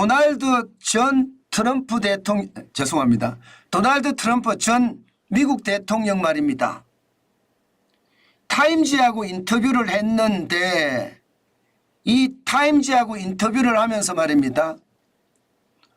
도널드 전 트럼프 대통령 죄송합니다. 도널드 트럼프 전 미국 대통령 말입니다. 타임지하고 인터뷰를 했는데 이 타임지하고 인터뷰를 하면서 말입니다.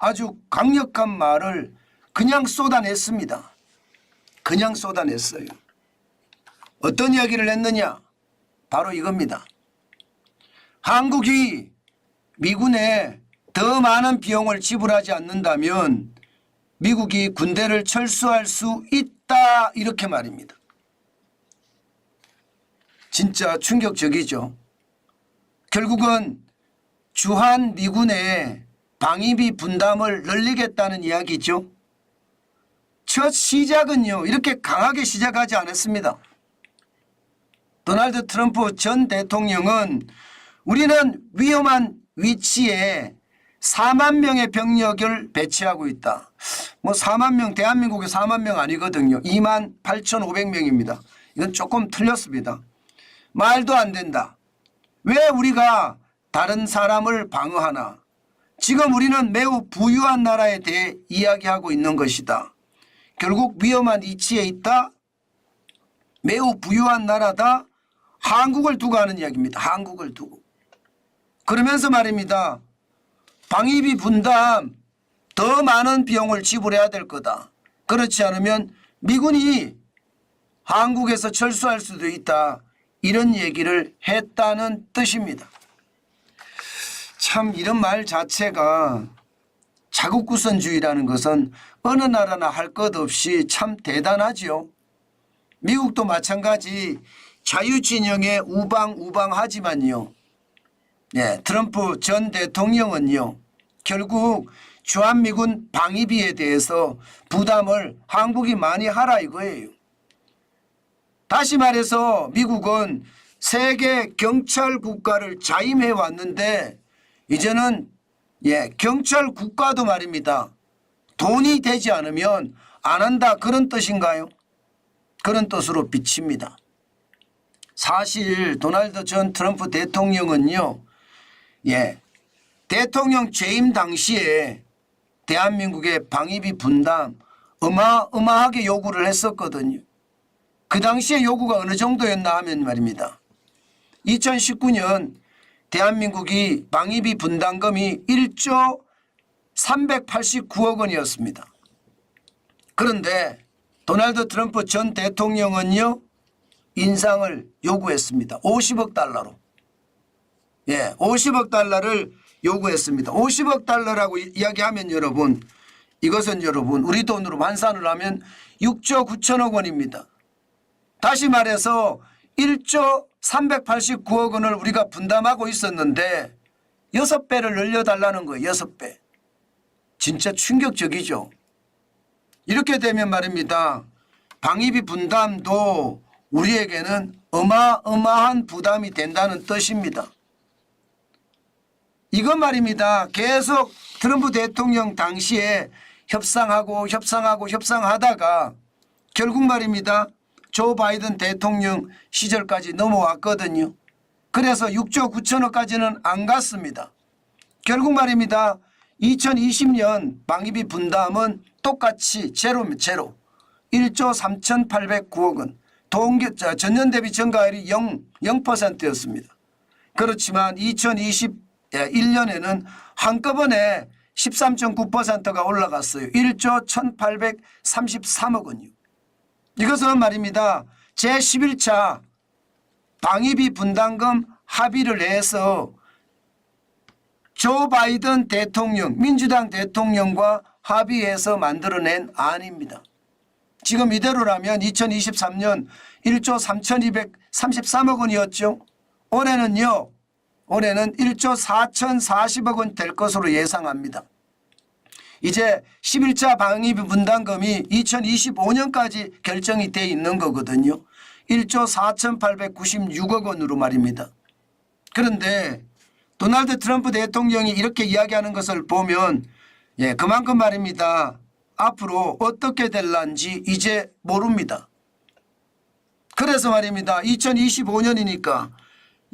아주 강력한 말을 그냥 쏟아냈습니다. 그냥 쏟아냈어요. 어떤 이야기를 했느냐? 바로 이겁니다. 한국이 미군에 더 많은 비용을 지불하지 않는다면 미국이 군대를 철수할 수 있다 이렇게 말입니다. 진짜 충격적이죠. 결국은 주한 미군의 방위비 분담을 늘리겠다는 이야기죠. 첫 시작은요 이렇게 강하게 시작하지 않았습니다. 도널드 트럼프 전 대통령은 우리는 위험한 위치에 4만 명의 병력을 배치하고 있다. 뭐 4만 명 대한민국에 4만 명 아니거든요. 2만 8,500명입니다. 이건 조금 틀렸습니다. 말도 안 된다. 왜 우리가 다른 사람을 방어하나? 지금 우리는 매우 부유한 나라에 대해 이야기하고 있는 것이다. 결국 위험한 위치에 있다. 매우 부유한 나라다. 한국을 두고 하는 이야기입니다. 한국을 두고. 그러면서 말입니다. 방위비 분담 더 많은 비용을 지불해야 될 거다. 그렇지 않으면 미군이 한국에서 철수할 수도 있다. 이런 얘기를 했다는 뜻입니다. 참 이런 말 자체가 자국구선주의라는 것은 어느 나라나 할 것 없이 참 대단하지요. 미국도 마찬가지 자유진영에 우방우방하지만요. 네, 트럼프 전 대통령은요. 결국 주한미군 방위비에 대해서 부담을 한국이 많이 하라 이거예요. 다시 말해서 미국은 세계 경찰 국가를 자임해 왔는데 이제는 예, 경찰 국가도 말입니다. 돈이 되지 않으면 안 한다 그런 뜻인가요? 그런 뜻으로 비칩니다. 사실 도널드 전 트럼프 대통령은요. 예. 대통령 재임 당시에 대한민국의 방위비 분담 어마어마하게 요구를 했었거든요. 그 당시에 요구가 어느 정도였나 하면 말입니다. 2019년 대한민국이 방위비 분담금이 1조 389억 원이었습니다. 그런데 도널드 트럼프 전 대통령은요 인상을 요구했습니다. 50억 달러로. 예, 50억 달러를 요구했습니다. 50억 달러라고 이- 이야기하면 여러분 이것은 여러분 우리 돈으로 환산을 하면 6조 9천억 원입니다. 다시 말해서 1조 389억 원을 우리가 분담하고 있었는데 6배를 늘려달라는 거예요. 6배. 진짜 충격적이죠. 이렇게 되면 말입니다. 방위비 분담도 우리에게는 어마어마한 부담이 된다는 뜻입니다. 이것 말입니다. 계속 트럼프 대통령 당시에 협상하고 협상하고 협상하다가 결국 말입니다. 조 바이든 대통령 시절까지 넘어왔거든요. 그래서 6조 9천억까지는 안 갔습니다. 결국 말입니다. 2020년 방위비 분담은 똑같이 제로입니다. 제로. 1조 3,809억 원. 자, 전년 대비 증가율이 0, 0%였습니다. 그렇지만 2021년에는 한꺼번에 13.9%가 올라갔어요. 1조 1,833억 원이요. 이것은 말입니다. 제11차 방위비 분담금 합의를 해서 조 바이든 대통령, 민주당 대통령과 합의해서 만들어낸 안입니다. 지금 이대로라면 2023년 1조 3,233억 원이었죠. 올해는요. 올해는 1조 4,040억 원 될 것으로 예상합니다. 이제 11차 방위비 분담금이 2025년까지 결정이 돼 있는 거거든요. 1조 4,896억 원으로 말입니다. 그런데 도널드 트럼프 대통령이 이렇게 이야기하는 것을 보면 예, 그만큼 말입니다. 앞으로 어떻게 될란지 이제 모릅니다. 그래서 말입니다. 2025년이니까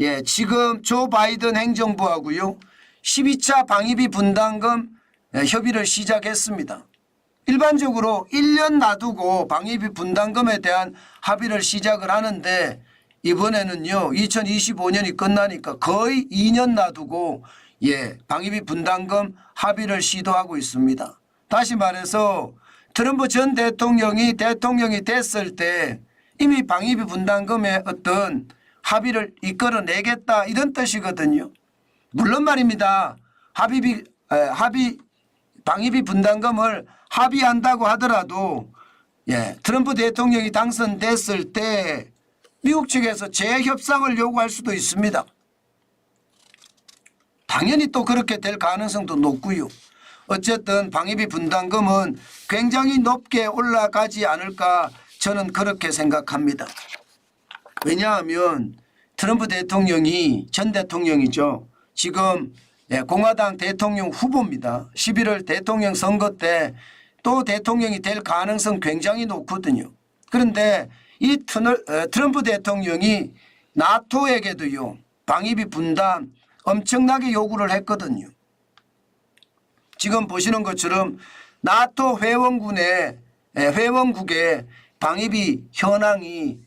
예, 지금 조 바이든 행정부하고요. 12차 방위비 분담금 예, 협의를 시작했습니다. 일반적으로 1년 놔두고 방위비 분담금에 대한 합의를 시작을 하는데 이번에는요 2025년이 끝나니까 거의 2년 놔두고 예 방위비 분담금 합의를 시도하고 있습니다. 다시 말해서 트럼프 전 대통령이 대통령이 됐을 때 이미 방위비 분담금의 어떤 합의를 이끌어내겠다 이런 뜻이거든요. 물론 말입니다. 합의비 에, 합의 방위비 분담금을 합의한다고 하더라도 예, 트럼프 대통령이 당선됐을 때 미국 측에서 재협상을 요구할 수도 있습니다. 당연히 또 그렇게 될 가능성도 높고요. 어쨌든 방위비 분담금은 굉장히 높게 올라가지 않을까 저는 그렇게 생각합니다. 왜냐하면 트럼프 대통령이 전 대통령이죠. 지금 예, 공화당 대통령 후보입니다. 11월 대통령 선거 때 또 대통령이 될 가능성 굉장히 높거든요. 그런데 이 어, 트럼프 대통령이 나토에게도요 방위비 분담 엄청나게 요구를 했거든요. 지금 보시는 것처럼 나토 회원군의 에, 회원국의 방위비 현황이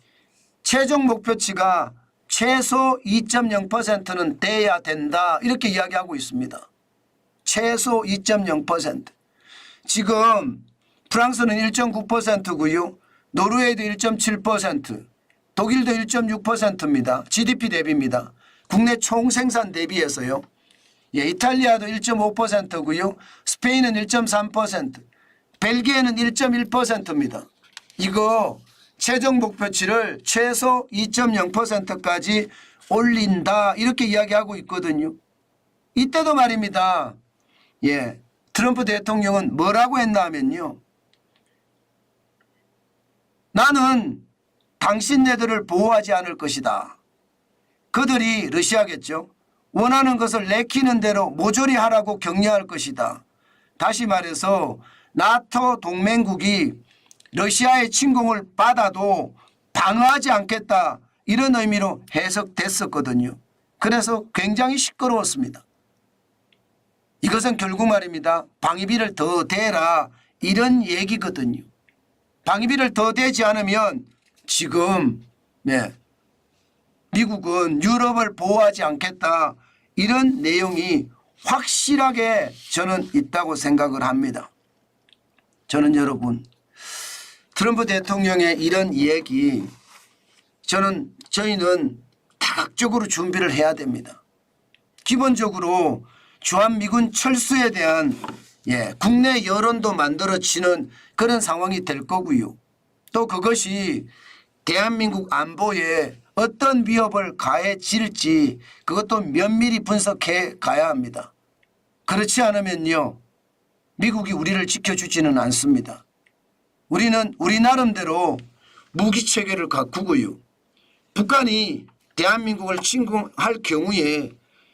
최종 목표치가 최소 2.0%는 돼야 된다 이렇게 이야기하고 있습니다. 최소 2.0% 지금 프랑스는 1.9%고요. 노르웨이도 1.7%, 독일도 1.6%입니다. GDP 대비입니다. 국내 총생산 대비해서요. 예, 이탈리아도 1.5%고요. 스페인은 1.3%, 벨기에는 1.1%입니다. 이거 최종 목표치를 최소 2.0%까지 올린다 이렇게 이야기하고 있거든요. 이때도 말입니다. 예, 트럼프 대통령은 뭐라고 했나 하면요. 나는 당신네들을 보호하지 않을 것이다. 그들이 러시아겠죠. 원하는 것을 내키는 대로 모조리 하라고 격려할 것이다. 다시 말해서 나토 동맹국이 러시아의 침공을 받아도 방어하지 않겠다 이런 의미로 해석됐었거든요. 그래서 굉장히 시끄러웠습니다. 이것은 결국 말입니다. 방위비를 더 대라 이런 얘기거든요. 방위비를 더 대지 않으면 지금 네, 미국은 유럽을 보호하지 않겠다 이런 내용이 확실하게 저는 있다고 생각을 합니다. 저는 여러분 트럼프 대통령의 이런 얘기 저는 저희는 다각적으로 준비를 해야 됩니다. 기본적으로 주한미군 철수에 대한 예, 국내 여론도 만들어지는 그런 상황이 될 거고요. 또 그것이 대한민국 안보에 어떤 위협을 가해질지 그것도 면밀히 분석해 가야 합니다. 그렇지 않으면요. 미국이 우리를 지켜주지는 않습니다. 우리는 우리 나름대로 무기 체계를 가꾸고요. 북한이 대한민국을 침공할 경우에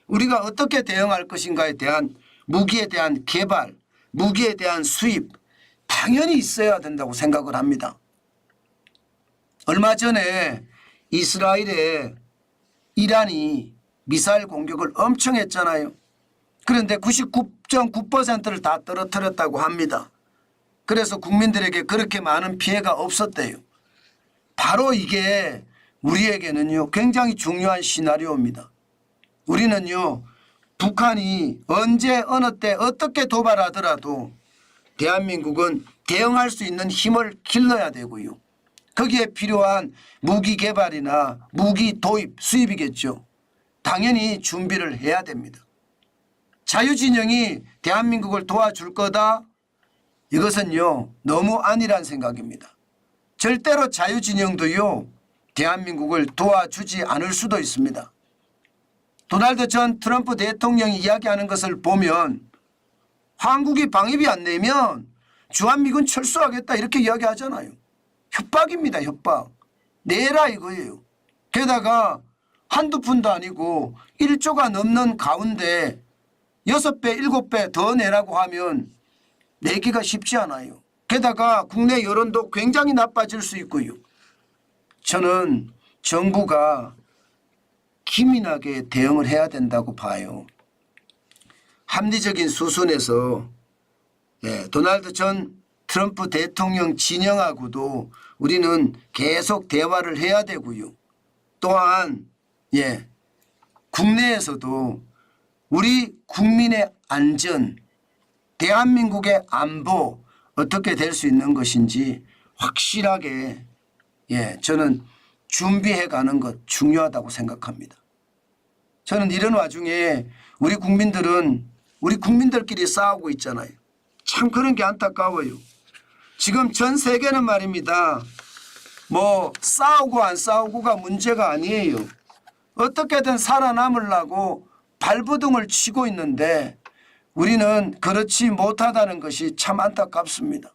우리가 어떻게 대응할 것인가에 대한 무기에 대한 개발, 무기에 대한 수입 당연히 있어야 된다고 생각을 합니다. 얼마 전에 이스라엘에 이란이 미사일 공격을 엄청 했잖아요. 그런데 99.9%를 다 떨어뜨렸다고 합니다. 그래서 국민들에게 그렇게 많은 피해가 없었대요. 바로 이게 우리에게는요 굉장히 중요한 시나리오입니다. 우리는요 북한이 언제 어느 때 어떻게 도발하더라도 대한민국은 대응할 수 있는 힘을 길러야 되고요. 거기에 필요한 무기 개발이나 무기 도입 수입이겠죠. 당연히 준비를 해야 됩니다. 자유진영이 대한민국을 도와줄 거다? 이것은요 너무 아니란 생각입니다. 절대로 자유진영도요 대한민국을 도와주지 않을 수도 있습니다. 도널드 전 트럼프 대통령이 이야기하는 것을 보면 한국이 방위비 안 내면 주한미군 철수하겠다 이렇게 이야기하잖아요. 협박입니다. 협박. 내라 이거예요. 게다가 한두 푼도 아니고 1조가 넘는 가운데 6배 7배 더 내라고 하면 내기가 쉽지 않아요. 게다가 국내 여론도 굉장히 나빠질 수 있고요. 저는 정부가 기민하게 대응을 해야 된다고 봐요. 합리적인 수순에서 예, 도널드 전 트럼프 대통령 진영하고도 우리는 계속 대화를 해야 되고요. 또한 예 국내에서도 우리 국민의 안전, 대한민국의 안보 어떻게 될 수 있는 것인지 확실하게 예 저는 준비해 가는 것 중요하다고 생각합니다. 저는 이런 와중에 우리 국민들은 우리 국민들끼리 싸우고 있잖아요. 참 그런 게 안타까워요. 지금 전 세계는 말입니다. 뭐 싸우고 안 싸우고가 문제가 아니에요. 어떻게든 살아남으려고 발버둥을 치고 있는데 우리는 그렇지 못하다는 것이 참 안타깝습니다.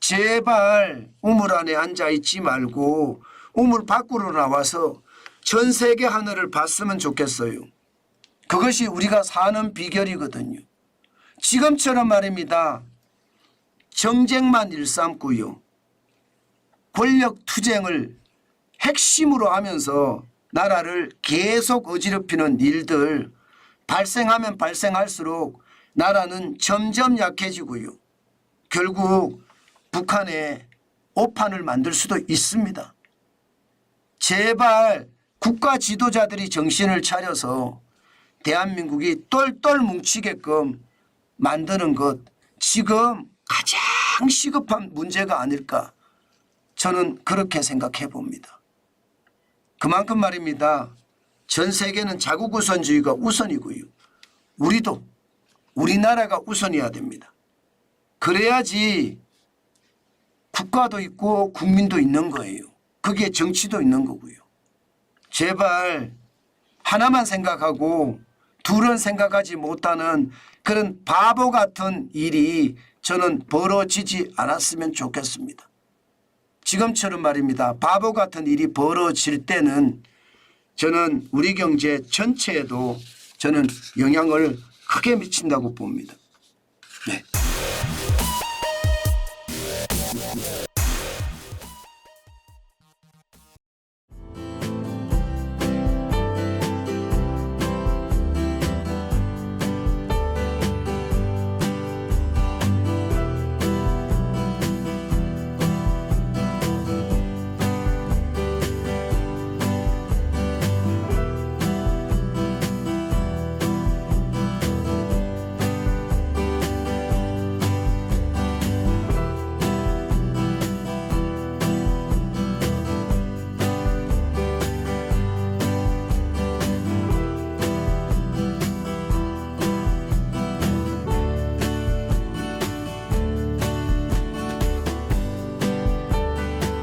제발 우물 안에 앉아 있지 말고 우물 밖으로 나와서 전 세계 하늘을 봤으면 좋겠어요. 그것이 우리가 사는 비결이거든요. 지금처럼 말입니다. 정쟁만 일삼고요. 권력 투쟁을 핵심으로 하면서 나라를 계속 어지럽히는 일들 발생하면 발생할수록 나라는 점점 약해지고요. 결국 북한에 오판을 만들 수도 있습니다. 제발 국가 지도자들이 정신을 차려서 대한민국이 똘똘 뭉치게끔 만드는 것 지금 가장 시급한 문제가 아닐까 저는 그렇게 생각해 봅니다. 그만큼 말입니다. 전 세계는 자국 우선주의가 우선이고요. 우리도 우리나라가 우선이어야 됩니다. 그래야지 국가도 있고 국민도 있는 거예요. 그게 정치도 있는 거고요. 제발 하나만 생각하고 둘은 생각하지 못하는 그런 바보 같은 일이 저는 벌어지지 않았으면 좋겠습니다. 지금처럼 말입니다. 바보 같은 일이 벌어질 때는 저는 우리 경제 전체에도 저는 영향을 크게 미친다고 봅니다. 네.